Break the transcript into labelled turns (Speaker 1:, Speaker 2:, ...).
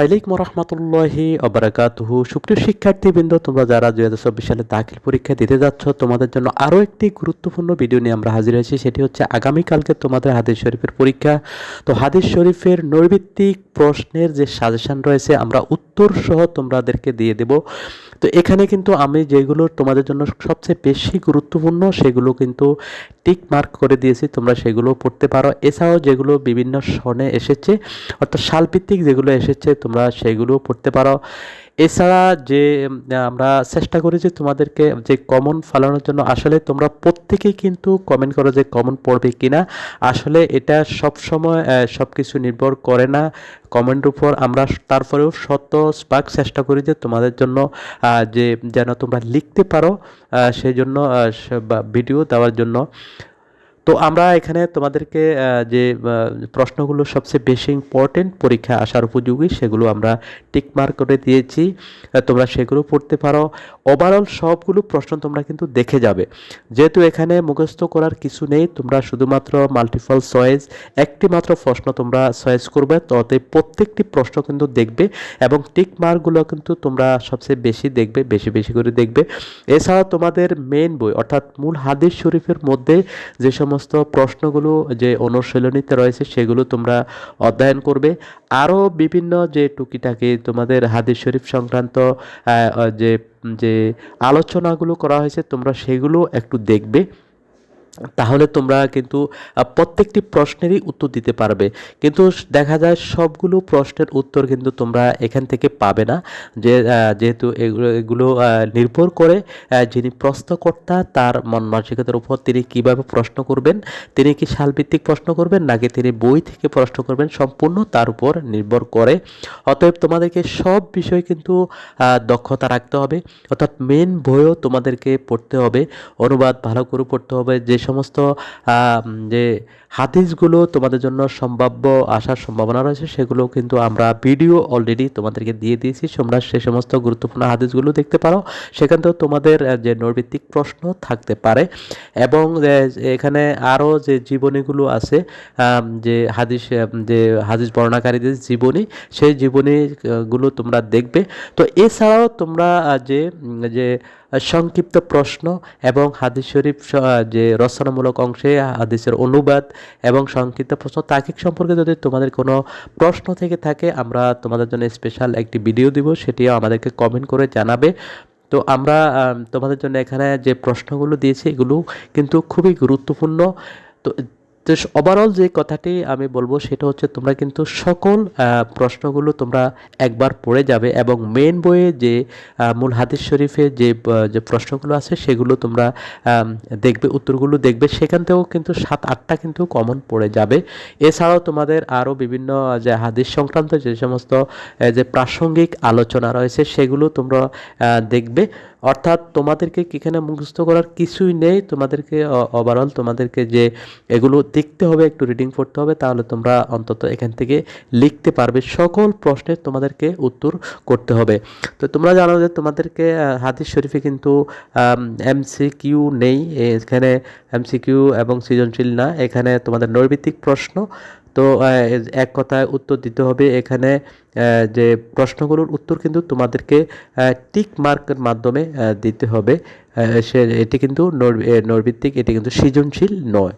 Speaker 1: আলাইকুম রহমতুল্লাহি অবরাকাতুহু সুপ্রিয় শিক্ষার্থীবৃন্দ, তোমরা যারা দুই হাজার চব্বিশ সালে দাখিল পরীক্ষা দিতে যাচ্ছ, তোমাদের জন্য আরও একটি গুরুত্বপূর্ণ ভিডিও নিয়ে আমরা হাজির হয়েছি। সেটি হচ্ছে আগামীকালকে তোমাদের হাদিস শরীফের পরীক্ষা। তো হাদিস শরীফের নৈর্ভিত্তিক প্রশ্নের যে সাজেশন রয়েছে, আমরা উত্তর সহ তোমাদেরকে দিয়ে দেব। তো এখানে কিন্তু আমি যেগুলো তোমাদের জন্য সবচেয়ে বেশি গুরুত্বপূর্ণ, সেগুলো কিন্তু টিক মার্ক করে দিয়েছি। তোমরা সেগুলো পড়তে পারো। এছাড়াও যেগুলো বিভিন্ন সনে এসেছে, অর্থাৎ সালভিত্তিক যেগুলো এসেছে তোমরা সেগুলো পড়তে পারো। এছাড়া যে আমরা চেষ্টা করি যে তোমাদেরকে যে কমন ফালানোর জন্য, আসলে তোমরা প্রত্যেকেই কিন্তু কমেন্ট করো যে কমন পড়বে কিনা। আসলে এটা সব সময় সব কিছু নির্ভর করে না কমেন্টের উপর। আমরা তারপরেও শত স্পাক চেষ্টা করি যে তোমাদের জন্য যে যেন তোমরা লিখতে পারো সেই জন্য ভিডিও দেওয়ার জন্য। তো আমরা এখানে তোমাদেরকে যে প্রশ্নগুলো সবচেয়ে বেশি ইম্পর্টেন্ট পরীক্ষা আসার উপযোগী, সেগুলো আমরা টিকমার্ক করে দিয়েছি। তোমরা সেগুলো পড়তে পারো। ওভারঅল সবগুলো প্রশ্ন তোমরা কিন্তু দেখে যাবে। যেহেতু এখানে মুখস্থ করার কিছু নেই, তোমরা শুধুমাত্র মাল্টিপল চয়েস একটি মাত্র প্রশ্ন তোমরা চয়েস করবে তো অতএব প্রত্যেকটি প্রশ্ন কিন্তু দেখবে এবং টিকমার্কগুলো কিন্তু তোমরা সবচেয়ে বেশি দেখবে, বেশি বেশি করে দেখবে। এছাড়া তোমাদের মেন বই, অর্থাৎ মূল হাদিস শরীফের মধ্যে যে সমস্ত প্রশ্নগুলো যে অনুশীলনীতে রয়েছে সেগুলো তোমরা অধ্যয়ন করবে। আরও বিভিন্ন যে টুকিটাকি তোমাদের হাদিস শরীফ সংক্রান্ত যে যে আলোচনাগুলো করা হয়েছে, তোমরা সেগুলো একটু দেখবে। তাহলে তোমরা কিন্তু প্রত্যেকটি প্রশ্নেরই উত্তর দিতে পারবে। কিন্তু দেখা যায় সবগুলো প্রশ্নের উত্তর কিন্তু তোমরা এখান থেকে পাবে না। যে যেহেতু এগুলো এগুলো নির্ভর করে যিনি প্রশ্নকর্তা, তার মন মানসিকতার উপর তিনি কীভাবে প্রশ্ন করবেন, তিনি কি সালভিত্তিক প্রশ্ন করবেন, নাকি তিনি বই থেকে প্রশ্ন করবেন, সম্পূর্ণ তার উপর নির্ভর করে। অতএব তোমাদেরকে সব বিষয় কিন্তু দক্ষতা রাখতে হবে। অর্থাৎ মেন বইও তোমাদেরকে পড়তে হবে। অনুবাদ ভালো করে পড়তে হবে। যে সমস্ত যে হাদিসগুলো তোমাদের জন্য সম্ভাব্য আসার সম্ভাবনা রয়েছে সেগুলো কিন্তু আমরা ভিডিও অলরেডি তোমাদেরকে দিয়ে দিয়েছি। তোমরা সে সমস্ত গুরুত্বপূর্ণ হাদিসগুলো দেখতে পারো। সেখান থেকেও তোমাদের যে নৈর্ভিত্তিক প্রশ্ন থাকতে পারে। এবং এখানে আরও যে জীবনীগুলো আছে যে হাদিস যে হাদিস বর্ণাকারীদের জীবনী, সেই জীবনীগুলো তোমরা দেখবে। তো এছাড়াও তোমরা যে যে সংক্ষিপ্ত প্রশ্ন এবং হাদিস শরীফ যে রচনামূলক অংশে হাদিসের অনুবাদ এবং সংক্ষিপ্ত প্রশ্ন তাকিক সম্পর্কে যদি তোমাদের কোনো প্রশ্ন থেকে থাকে, আমরা তোমাদের জন্য স্পেশাল একটি ভিডিও দিব, সেটিও আমাদেরকে কমেন্ট করে জানাবে। তো আমরা তোমাদের জন্য এখানে যে প্রশ্নগুলো দিয়েছি, এগুলো কিন্তু খুবই গুরুত্বপূর্ণ। তো তো ওভারঅল যে কথাটি আমি বলব সেটা হচ্ছে তোমরা কিন্তু সকল প্রশ্নগুলো তোমরা একবার পড়ে যাবে এবং মেন বইয়ে যে মূল হাদিস শরীফে যে যে প্রশ্নগুলো আছে সেগুলো তোমরা দেখবে, উত্তরগুলো দেখবে, সেখান থেকেও কিন্তু সাত, আটটা কিন্তু কমন পড়ে যাবে। এছাড়াও তোমাদের আরও বিভিন্ন যে হাদিস সংক্রান্ত যে সমস্ত যে প্রাসঙ্গিক আলোচনা রয়েছে সেগুলো তোমরা দেখবে। অর্থাৎ তোমাদেরকে এখানে মুখস্থ করার কিছুই নেই। তোমাদেরকে ওভারঅল তোমাদেরকে যে এগুলো দেখতে হবে, একটু রিডিং পড়তে হবে, তাহলে তোমরা অন্তত এখান থেকে লিখতে পারবে। সকল প্রশ্নের তোমাদেরকে উত্তর করতে হবে। তো তোমরা জানো যে তোমাদেরকে হাদিস শরীফে কিন্তু এমসি কিউ নেই। এখানে এমসি কিউ এবং সৃজনশীল না। এখানে তোমাদের নৈর্ভিত্তিক প্রশ্ন। তো এক কথায় উত্তর দিতে হবে এখানে যে প্রশ্নগুলোর উত্তর কিন্তু তোমাদেরকে টিক মার্কের মাধ্যমে দিতে হবে। সে, এটি কিন্তু নৈর্ভিত্তিক এটি কিন্তু সৃজনশীল নয়।